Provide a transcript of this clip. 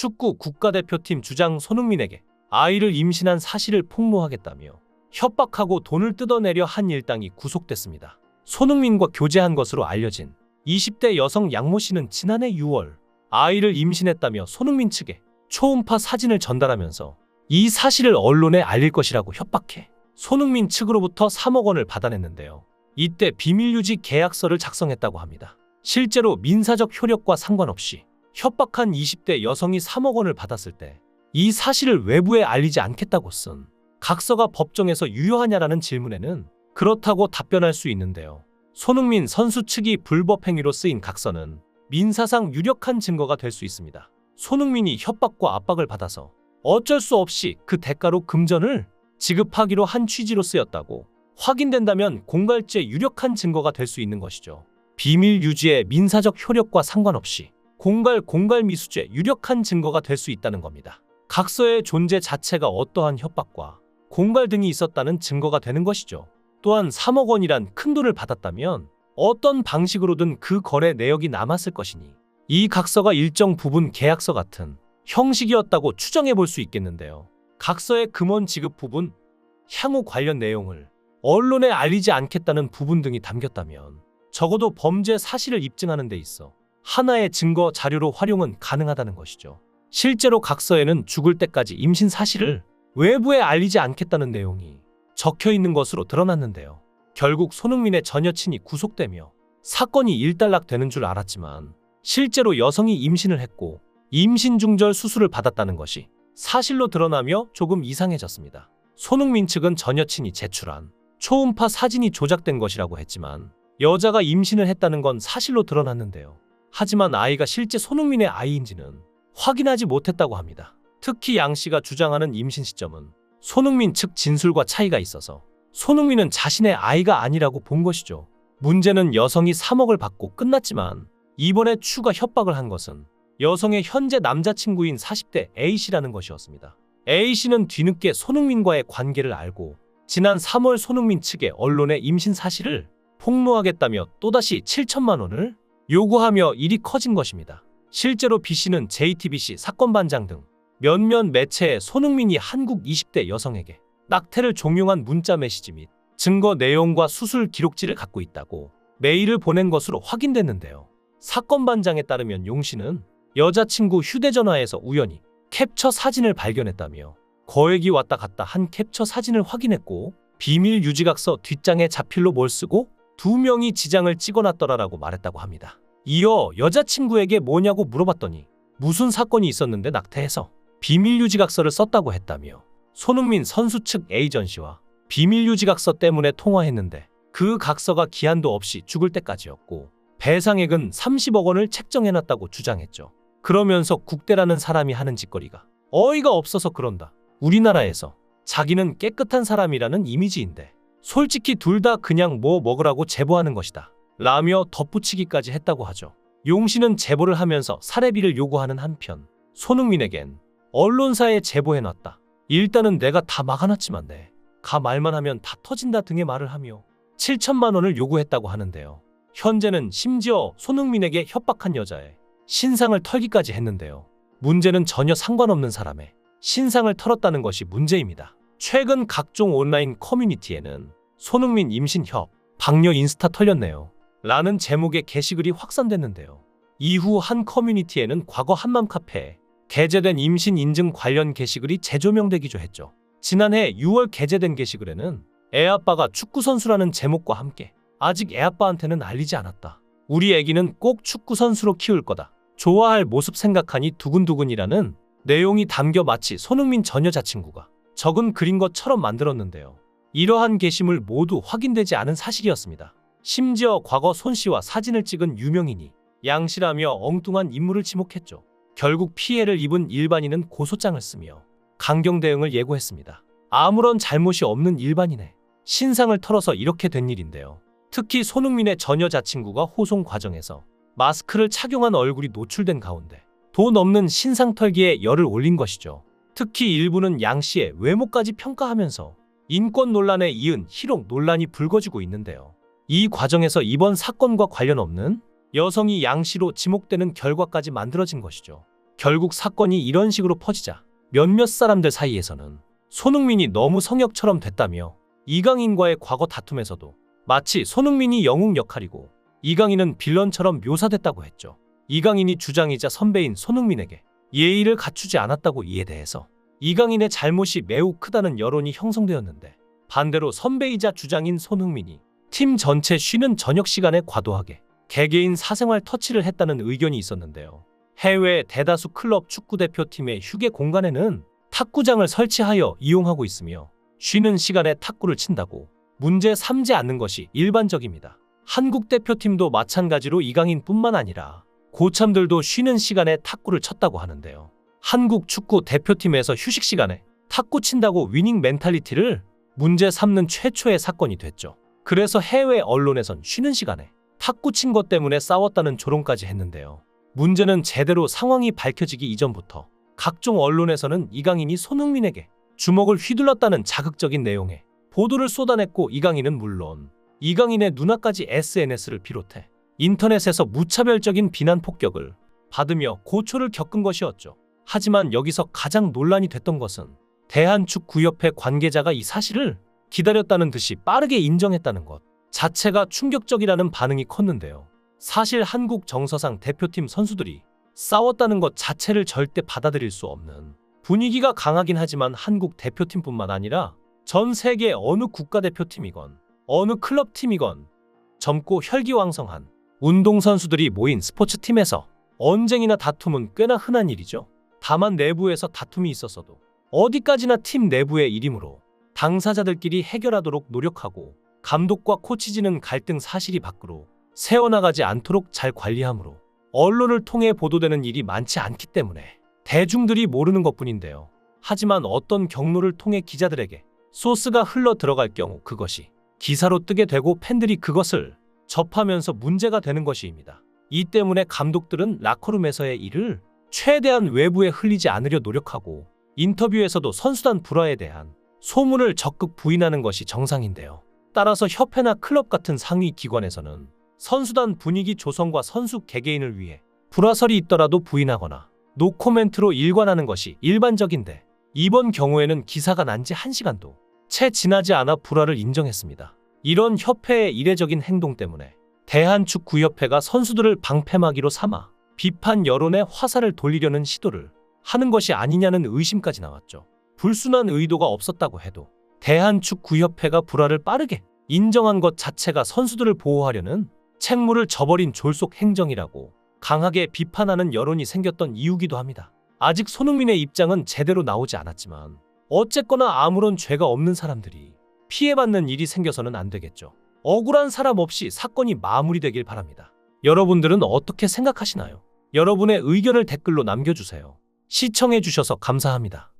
축구 국가대표팀 주장 손흥민에게 아이를 임신한 사실을 폭로하겠다며 협박하고 돈을 뜯어내려 한 일당이 구속됐습니다. 손흥민과 교제한 것으로 알려진 20대 여성 양모 씨는 지난해 6월 아이를 임신했다며 손흥민 측에 초음파 사진을 전달하면서 이 사실을 언론에 알릴 것이라고 협박해 손흥민 측으로부터 3억 원을 받아냈는데요. 이때 비밀 유지 계약서를 작성했다고 합니다. 실제로 민사적 효력과 상관없이 협박한 20대 여성이 3억 원을 받았을 때 이 사실을 외부에 알리지 않겠다고 쓴 각서가 법정에서 유효하냐라는 질문에는 그렇다고 답변할 수 있는데요. 손흥민 선수 측이 불법 행위로 쓰인 각서는 민사상 유력한 증거가 될 수 있습니다. 손흥민이 협박과 압박을 받아서 어쩔 수 없이 그 대가로 금전을 지급하기로 한 취지로 쓰였다고 확인된다면 공갈죄 유력한 증거가 될 수 있는 것이죠. 비밀 유지의 민사적 효력과 상관없이 공갈 공갈 미수죄 유력한 증거가 될 수 있다는 겁니다. 각서의 존재 자체가 어떠한 협박과 공갈 등이 있었다는 증거가 되는 것이죠. 또한 3억 원이란 큰 돈을 받았다면 어떤 방식으로든 그 거래 내역이 남았을 것이니 이 각서가 일정 부분 계약서 같은 형식이었다고 추정해 볼 수 있겠는데요. 각서의 금원 지급 부분, 향후 관련 내용을 언론에 알리지 않겠다는 부분 등이 담겼다면 적어도 범죄 사실을 입증하는 데 있어 하나의 증거 자료로 활용은 가능하다는 것이죠. 실제로 각서에는 죽을 때까지 임신 사실을 외부에 알리지 않겠다는 내용이 적혀 있는 것으로 드러났는데요. 결국 손흥민의 전 여친이 구속되며 사건이 일단락되는 줄 알았지만 실제로 여성이 임신을 했고 임신 중절 수술을 받았다는 것이 사실로 드러나며 조금 이상해졌습니다. 손흥민 측은 전 여친이 제출한 초음파 사진이 조작된 것이라고 했지만 여자가 임신을 했다는 건 사실로 드러났는데요. 하지만 아이가 실제 손흥민의 아이인지는 확인하지 못했다고 합니다. 특히 양 씨가 주장하는 임신 시점은 손흥민 측 진술과 차이가 있어서 손흥민은 자신의 아이가 아니라고 본 것이죠. 문제는 여성이 3억을 받고 끝났지만 이번에 추가 협박을 한 것은 여성의 현재 남자친구인 40대 A씨라는 것이었습니다. A씨는 뒤늦게 손흥민과의 관계를 알고 지난 3월 손흥민 측에 언론의 임신 사실을 폭로하겠다며 또다시 7천만 원을 요구하며 일이 커진 것입니다. 실제로 B씨는 JTBC 사건 반장 등 몇몇 매체에 손흥민이 한국 20대 여성에게 낙태를 종용한 문자 메시지 및 증거 내용과 수술 기록지를 갖고 있다고 메일을 보낸 것으로 확인됐는데요. 사건 반장에 따르면 용 씨는 여자친구 휴대전화에서 우연히 캡처 사진을 발견했다며 거액이 왔다 갔다 한 캡처 사진을 확인했고 비밀 유지각서 뒷장에 자필로 뭘 쓰고 두 명이 지장을 찍어놨더라라고 말했다고 합니다. 이어 여자친구에게 뭐냐고 물어봤더니 무슨 사건이 있었는데 낙태해서 비밀 유지각서를 썼다고 했다며 손흥민 선수 측 에이전시와 비밀 유지각서 때문에 통화했는데 그 각서가 기한도 없이 죽을 때까지였고 배상액은 30억 원을 책정해놨다고 주장했죠. 그러면서 국대라는 사람이 하는 짓거리가 어이가 없어서 그런다. 우리나라에서 자기는 깨끗한 사람이라는 이미지인데 솔직히 둘 다 그냥 뭐 먹으라고 제보하는 것이다. 라며 덧붙이기까지 했다고 하죠. 용 씨는 제보를 하면서 사례비를 요구하는 한편 손흥민에겐 언론사에 제보해놨다. 일단은 내가 다 막아놨지만 네. 가 말만 하면 다 터진다 등의 말을 하며 7천만 원을 요구했다고 하는데요. 현재는 심지어 손흥민에게 협박한 여자의 신상을 털기까지 했는데요. 문제는 전혀 상관없는 사람의 신상을 털었다는 것이 문제입니다. 최근 각종 온라인 커뮤니티에는 손흥민 임신 협, 방녀 인스타 털렸네요. 라는 제목의 게시글이 확산됐는데요. 이후 한 커뮤니티에는 과거 한맘 카페에 게재된 임신 인증 관련 게시글이 재조명되기도 했죠. 지난해 6월 게재된 게시글에는 애아빠가 축구선수라는 제목과 함께 아직 애아빠한테는 알리지 않았다. 우리 애기는 꼭 축구선수로 키울 거다. 좋아할 모습 생각하니 두근두근이라는 내용이 담겨 마치 손흥민 전 여자친구가 적은 그린 것처럼 만들었는데요. 이러한 게시물 모두 확인되지 않은 사실이었습니다. 심지어 과거 손 씨와 사진을 찍은 유명인이 양씨라며 엉뚱한 인물을 지목했죠. 결국 피해를 입은 일반인은 고소장을 쓰며 강경 대응을 예고했습니다. 아무런 잘못이 없는 일반인의 신상을 털어서 이렇게 된 일인데요. 특히 손흥민의 전 여자친구가 호송 과정에서 마스크를 착용한 얼굴이 노출된 가운데 돈 없는 신상 털기에 열을 올린 것이죠. 특히 일부는 양 씨의 외모까지 평가하면서 인권 논란에 이은 희롱 논란이 불거지고 있는데요. 이 과정에서 이번 사건과 관련 없는 여성이 양 씨로 지목되는 결과까지 만들어진 것이죠. 결국 사건이 이런 식으로 퍼지자 몇몇 사람들 사이에서는 손흥민이 너무 성역처럼 됐다며 이강인과의 과거 다툼에서도 마치 손흥민이 영웅 역할이고 이강인은 빌런처럼 묘사됐다고 했죠. 이강인이 주장이자 선배인 손흥민에게 예의를 갖추지 않았다고 이에 대해서 이강인의 잘못이 매우 크다는 여론이 형성되었는데 반대로 선배이자 주장인 손흥민이 팀 전체 쉬는 저녁 시간에 과도하게 개개인 사생활 터치를 했다는 의견이 있었는데요. 해외 대다수 클럽 축구 대표팀의 휴게 공간에는 탁구장을 설치하여 이용하고 있으며 쉬는 시간에 탁구를 친다고 문제 삼지 않는 것이 일반적입니다. 한국 대표팀도 마찬가지로 이강인뿐만 아니라 고참들도 쉬는 시간에 탁구를 쳤다고 하는데요. 한국 축구 대표팀에서 휴식 시간에 탁구 친다고 위닝 멘탈리티를 문제 삼는 최초의 사건이 됐죠. 그래서 해외 언론에선 쉬는 시간에 탁구 친 것 때문에 싸웠다는 조롱까지 했는데요. 문제는 제대로 상황이 밝혀지기 이전부터 각종 언론에서는 이강인이 손흥민에게 주먹을 휘둘렀다는 자극적인 내용의 보도를 쏟아냈고 이강인은 물론 이강인의 누나까지 SNS를 비롯해 인터넷에서 무차별적인 비난 폭격을 받으며 고초를 겪은 것이었죠. 하지만 여기서 가장 논란이 됐던 것은 대한축구협회 관계자가 이 사실을 기다렸다는 듯이 빠르게 인정했다는 것 자체가 충격적이라는 반응이 컸는데요. 사실 한국 정서상 대표팀 선수들이 싸웠다는 것 자체를 절대 받아들일 수 없는 분위기가 강하긴 하지만 한국 대표팀뿐만 아니라 전 세계 어느 국가대표팀이건 어느 클럽팀이건 젊고 혈기왕성한 운동선수들이 모인 스포츠팀에서 언쟁이나 다툼은 꽤나 흔한 일이죠. 다만 내부에서 다툼이 있었어도 어디까지나 팀 내부의 일이므로 당사자들끼리 해결하도록 노력하고 감독과 코치진은 갈등 사실이 밖으로 새어나가지 않도록 잘 관리하므로 언론을 통해 보도되는 일이 많지 않기 때문에 대중들이 모르는 것 뿐인데요. 하지만 어떤 경로를 통해 기자들에게 소스가 흘러 들어갈 경우 그것이 기사로 뜨게 되고 팬들이 그것을 접하면서 문제가 되는 것이입니다. 이 때문에 감독들은 라커룸에서의 일을 최대한 외부에 흘리지 않으려 노력하고 인터뷰에서도 선수단 불화에 대한 소문을 적극 부인하는 것이 정상인데요. 따라서 협회나 클럽 같은 상위 기관에서는 선수단 분위기 조성과 선수 개개인을 위해 불화설이 있더라도 부인하거나 노코멘트로 일관하는 것이 일반적인데 이번 경우에는 기사가 난지 1시간도 채 지나지 않아 불화를 인정했습니다. 이런 협회의 이례적인 행동 때문에 대한축구협회가 선수들을 방패막이로 삼아 비판 여론의 화살을 돌리려는 시도를 하는 것이 아니냐는 의심까지 나왔죠. 불순한 의도가 없었다고 해도 대한축구협회가 불화를 빠르게 인정한 것 자체가 선수들을 보호하려는 책무를 저버린 졸속 행정이라고 강하게 비판하는 여론이 생겼던 이유기도 합니다. 아직 손흥민의 입장은 제대로 나오지 않았지만 어쨌거나 아무런 죄가 없는 사람들이 피해받는 일이 생겨서는 안 되겠죠. 억울한 사람 없이 사건이 마무리되길 바랍니다. 여러분들은 어떻게 생각하시나요? 여러분의 의견을 댓글로 남겨주세요. 시청해주셔서 감사합니다.